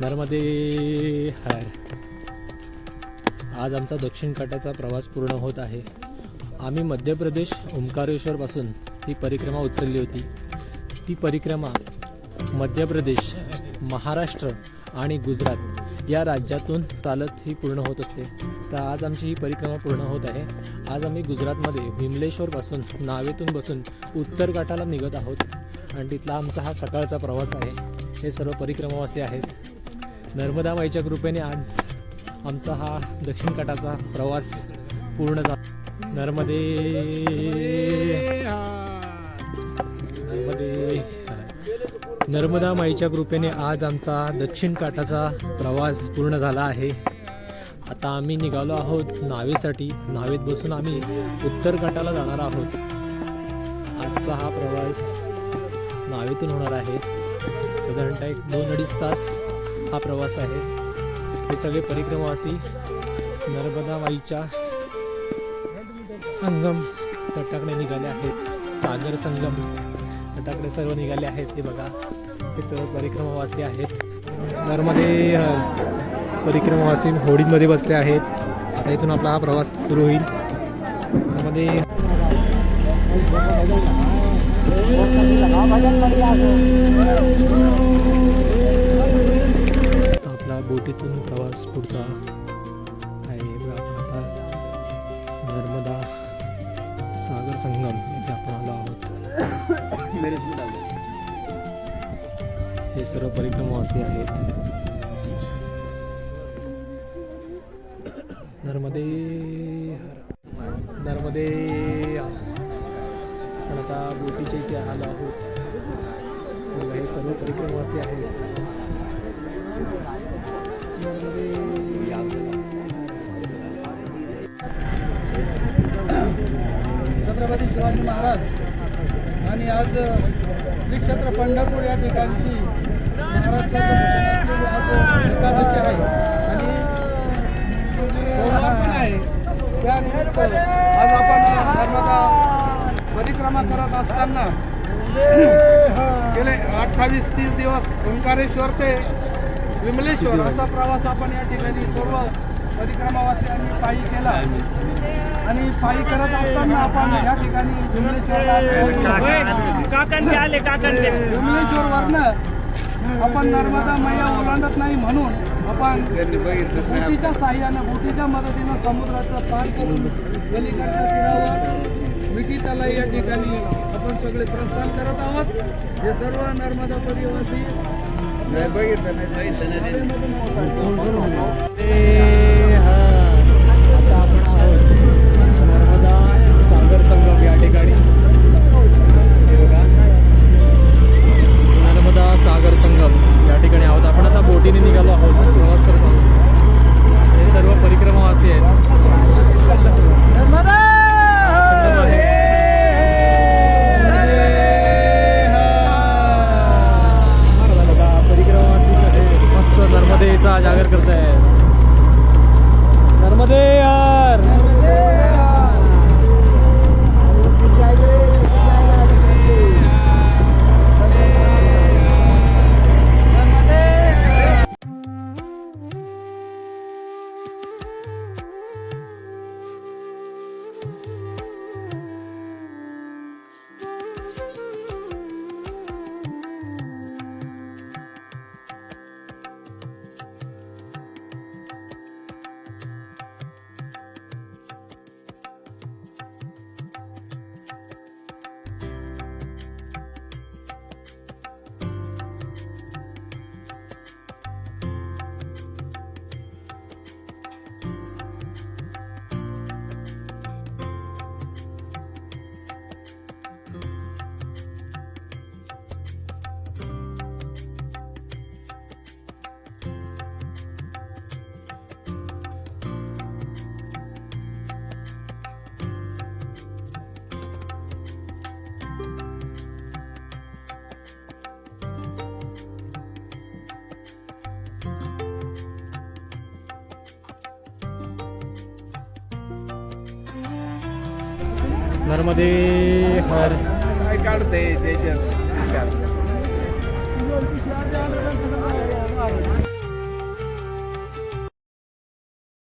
नर्मदे हर. आज आमचा दक्षिण काठाचा प्रवास पूर्ण होत आहे. आम्ही मध्य प्रदेश ओंकारेश्वरपासून ही परिक्रमा उचलली होती. ती परिक्रमा मध्य प्रदेश महाराष्ट्र आणि गुजरात या राज्यातून चालत ही पूर्ण होत असते. तर आज आमची ही परिक्रमा पूर्ण होत आहे. आज आम्ही गुजरातमध्ये विमलेश्वरपासून नावेतून बसून उत्तर घाटाला निघत आहोत. आणि तिथला आमचा हा सकाळचा प्रवास आहे. हे सर्व परिक्रमावासी आहेत. नर्मदा माईच्या कृपेने आज आमचा हा दक्षिण काठाचा प्रवास पूर्ण झाला. नर्मदे नर्मदे. नर्मदा माईच्या कृपेने आज आमचा दक्षिण काठाचा प्रवास पूर्ण झाला आहे. आता आम्ही निघालो आहोत नावेसाठी. नावेत बसून आम्ही उत्तर काठाला जाणार आहोत. आजचा हा प्रवास नावेतून होणार आहे. साधारणतः एक दोन अडीच तास हा प्रवास आहे. हे सगळे परिक्रमावासी नर्मदा माईच्या संगम तटाकडे निघाले आहेत. सागर संगम तटाकडे सर्व निघाले आहेत. ते बघा हे सर्व परिक्रमावासी आहेत. नर्मदे परिक्रमावासी होडीमध्ये बसले आहेत. आता इथून आपला हा प्रवास सुरू होईल. त्यामध्ये बोटीतून प्रवास पुढचा आहे. आपण आता नर्मदा सागर संगम इथे आपण आलो आहोत. हे सर्व परिक्रमवासी आहेत. नर्मदे नर्मदे आपण आता बोटीच्या इथे आलो आहोत. हे सर्व परिक्रमवासी आहेत. छत्रपती शिवाजी महाराज आणि आज श्री क्षेत्र पंढरपूर या ठिकाणची महाराष्ट्राचं भूषण असलेली आज एकादशी आहे. आणि सोमवार पण आहे. त्यानिमित्त आज आपण नर्मदा परिक्रमा करत असताना गेले अठ्ठावीस तीस दिवस ओंकारेश्वर ते विमलेश्वर असा प्रवास आपण या ठिकाणी सर्व परिक्रमावासियांनी पायी केला. आणि पायी करत असताना आपण या ठिकाणी काकांचे आले काकांचे. विमलेश्वर वरनं आपण नर्मदा मैया ओलांडत नाही म्हणून आपण बोटीच्या साह्यानं बोटीच्या मदतीनं समुद्राचं पार करून पलीकडच्या तीरावर विकिताला या ठिकाणी आपण सगळे प्रस्थान करत आहोत. हे सर्व नर्मदा परिवासी आता घरमध्ये हर काढते त्याच्यात